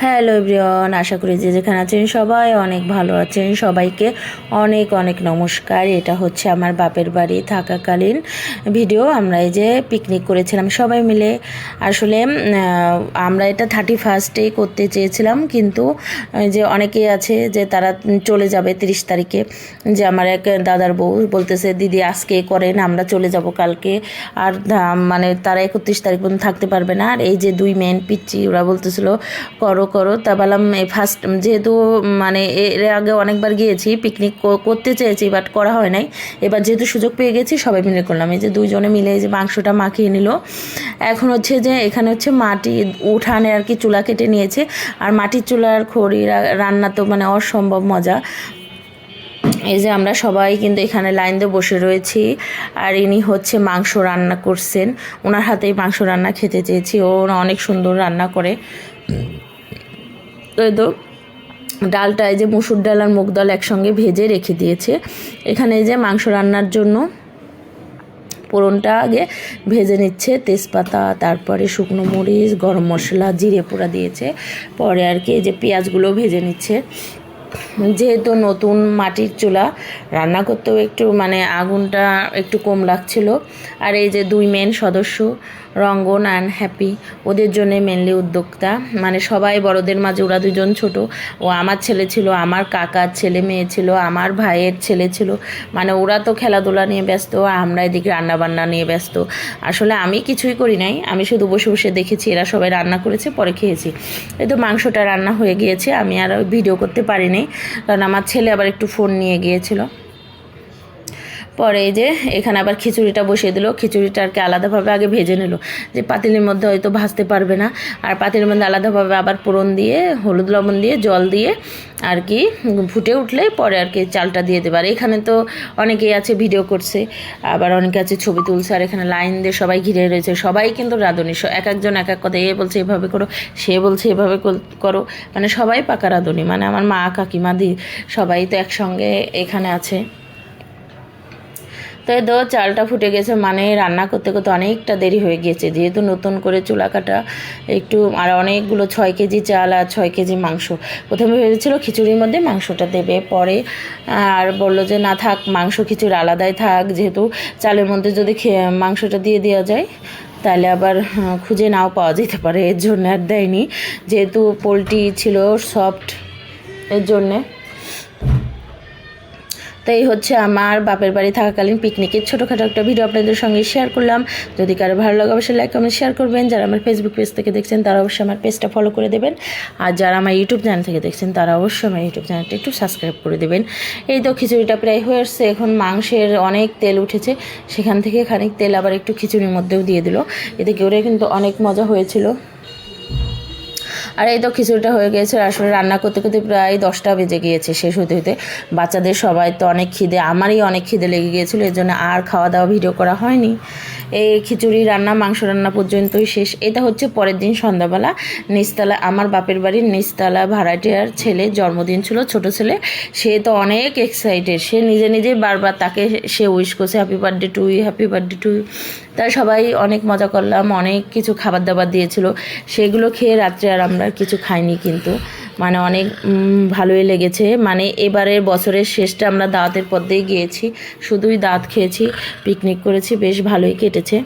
Hello everyone, আশা করি যে যেখানে আছেন সবাই অনেক ভালো আছেন। সবাইকে অনেক অনেক নমস্কার। এটা হচ্ছে আমার বাপের বাড়ি থাকাকালীন ভিডিও। আমরা এই যে পিকনিক করেছিলাম সবাই মিলে। আসলে আমরা এটা থার্টি ফার্স্টেই করতে চেয়েছিলাম। কিন্তু যে অনেকেই আছে যে তারা চলে যাবে তিরিশ তারিখে। যে আমার এক দাদার বউ বলতেছে, দিদি, আজকে করেন, আমরা চলে যাব কালকে। আর মানে তারা একত্রিশ তারিখ পর্যন্ত থাকতে পারবে না। আর এই যে দুই মেন পিচ্ছি ওরা বলতেছিল, করো করো, তা বললাম, এই ফার্স্ট যেহেতু মানে এর আগে অনেকবার গিয়েছি পিকনিক করতে চেয়েছি বাট করা হয় নাই। এবার যেহেতু সুযোগ পেয়ে গেছি, সবাই মিলে করলাম। এই যে দুইজনে মিলে এই যে মাংসটা মাখিয়ে নিল। এখন হচ্ছে যে, এখানে হচ্ছে মাটি উঠানে আর কি চুলা কেটে নিয়েছে। আর মাটির চুলার খড়ি রান্না তো মানে অসম্ভব মজা। এই যে আমরা সবাই কিন্তু এখানে লাইন দিয়ে বসে রয়েছি। আর ইনি হচ্ছে মাংস রান্না করছেন। ওনার হাতেই মাংস রান্না খেতে চেয়েছি। ও অনেক সুন্দর রান্না করে। তো, ডালটা এই যে মুসুর ডাল আর মুগ ডাল একসঙ্গে ভেজে রেখে দিয়েছে। এখানে এই যে মাংস রান্নার জন্য ফোড়নটা আগে ভেজে নিচ্ছে, তেজপাতা, তারপরে শুকনো মরিচ, গরম মশলা, জিরে পোড়া দিয়েছে, পরে আর কি এই যে পেঁয়াজগুলো ভেজে নিচ্ছে। যেহেতু নতুন মাটির চুলা, রান্না করতেও একটু মানে আগুনটা একটু কম লাগছিল। আর এই যে দুই মেন সদস্য, রঙ্গন অ্যান্ড হ্যাপি, ওদের জন্যে মেনলি উদ্যোক্তা। মানে সবাই বড়দের মাঝে, ওরা দুজন ছোট। ও আমার ছেলে ছিল, আমার কাকার ছেলে মেয়ে ছিল, আমার ভাইয়ের ছেলে ছিল। মানে ওরা তো খেলাধুলা নিয়ে ব্যস্ত আর আমরা এদিকে রান্নাবান্না নিয়ে ব্যস্ত। আসলে আমি কিছুই করি নাই, আমি শুধু বসে বসে দেখেছি, এরা সবাই রান্না করেছে, পরে খেয়েছি। এই তো মাংসটা রান্না হয়ে গিয়েছে, আমি আর ভিডিও করতে পারিনি। কারণ আমার ছেলে আবার একটু ফোন নিয়ে গিয়েছিল। পরে এই যে এখানে আবার খিচুড়িটা বসিয়ে দিল খিচুড়িটা আর কি আলাদাভাবে আগে ভেজে নিল। যে পাতিলের মধ্যে হয়তো ভাজতে পারবে না। আর পাতিলের মধ্যে আলাদাভাবে আবার পোড়ন দিয়ে, হলুদ লবণ দিয়ে, জল দিয়ে আর কি ফুটে উঠলেই পরে আর কি চালটা দিয়ে দেবে। আর এখানে তো অনেকেই আছে ভিডিও করছে, আবার অনেকে আছে ছবি তুলছে, আর এখানে লাইন দিয়ে সবাই ঘিরে রয়েছে। সবাই কিন্তু রাঁধুনি এক একজন এক এক কথা, এ বলছে এভাবে করো, সে বলছে এভাবে করো। মানে সবাই পাকা রাঁধুনি। মানে আমার মা, কাকিমা দি সবাই তো একসঙ্গে এখানে আছে। তো দো চালটা ফুটে গেছে মানে রান্না করতে করতে অনেকটা দেরি হয়ে গিয়েছে। যেহেতু নতুন করে চুলা কাটা একটু আর অনেকগুলো ছয় কেজি চাল আর ছয় কেজি মাংস। প্রথমে ভেবেছিল খিচুড়ির মধ্যে মাংসটা দেবে, পরে আর বলল যে, না থাক, মাংস খিচুড়ি আলাদাই থাক। যেহেতু চালের মধ্যে যদি মাংসটা দিয়ে দেওয়া যায়, তাহলে আবার খুঁজে নাও পাওয়া যেতে পারে। এর জন্য আর দেয়নি। যেহেতু পোলট্রি ছিল সফট এর জন্যে তো এই হচ্ছে আমার বাপের বাড়ি থাকাকালীন পিকনিকের ছোটোখাটো একটা ভিডিও আপনাদের সঙ্গে শেয়ার করলাম। যদি কারও ভালো লাগে, অবশ্যই লাইক কমেন্ট শেয়ার করবেন। যারা আমার ফেসবুক পেজ থেকে দেখছেন, তারা অবশ্যই আমার পেজটা ফলো করে দেবেন। আর যারা আমার ইউটিউব চ্যানেল থেকে দেখছেন, তারা অবশ্যই আমার ইউটিউব চ্যানেলটা একটু সাবস্ক্রাইব করে দেবেন। এই তো খিচুড়িটা প্রায় হয়ে আসছে। এখন মাংসের অনেক তেল উঠেছে। সেখান থেকে খানিক তেল আবার একটু খিচুড়ির মধ্যেও দিয়ে দিল। এতে করে কিন্তু অনেক মজা হয়েছিল। আর এই তো খিচুড়িটা হয়ে গিয়েছে। আসলে রান্না করতে করতে প্রায় দশটা বেজে গিয়েছে শেষ হতে হতে বাচ্চাদের সবাই তো অনেক খিদে, আমারই অনেক খিদে লেগে গিয়েছিল, এর জন্য আর খাওয়া দাওয়া ভিডিও করা হয়নি। এই খিচুড়ি রান্না, মাংস রান্না পর্যন্তই শেষ। এটা হচ্ছে পরের দিন সন্ধ্যাবেলা। নিচতলা, আমার বাপের বাড়ির নিচতলা ভাড়াটিয়ার ছেলে জন্মদিন ছিল, ছোট ছেলে। সে তো অনেক এক্সাইটেড সে নিজে নিজেই বারবার তাকে সে উইশ করছে happy birthday to happy birthday to তাই সবাই অনেক মজা করলাম, অনেক কিছু খাবার দাবার দিয়েছিল। সেগুলো খেয়ে রাত্রে আর আমরা কিছু খাইনি কিন্তু। মানে অনেক ভালোই লেগেছে। মানে এবারের বছরের শেষটা আমরা দাঁতের দিয়ে গিয়েছি, শুধুই দাঁত খেয়েছি পিকনিক করেছি, বেশ ভালোই কেটেছে।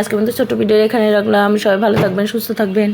আজকে মতো ছোট্ট ভিডিও এখানে রাখলাম। সবাই ভালো থাকবেন, সুস্থ থাকবেন।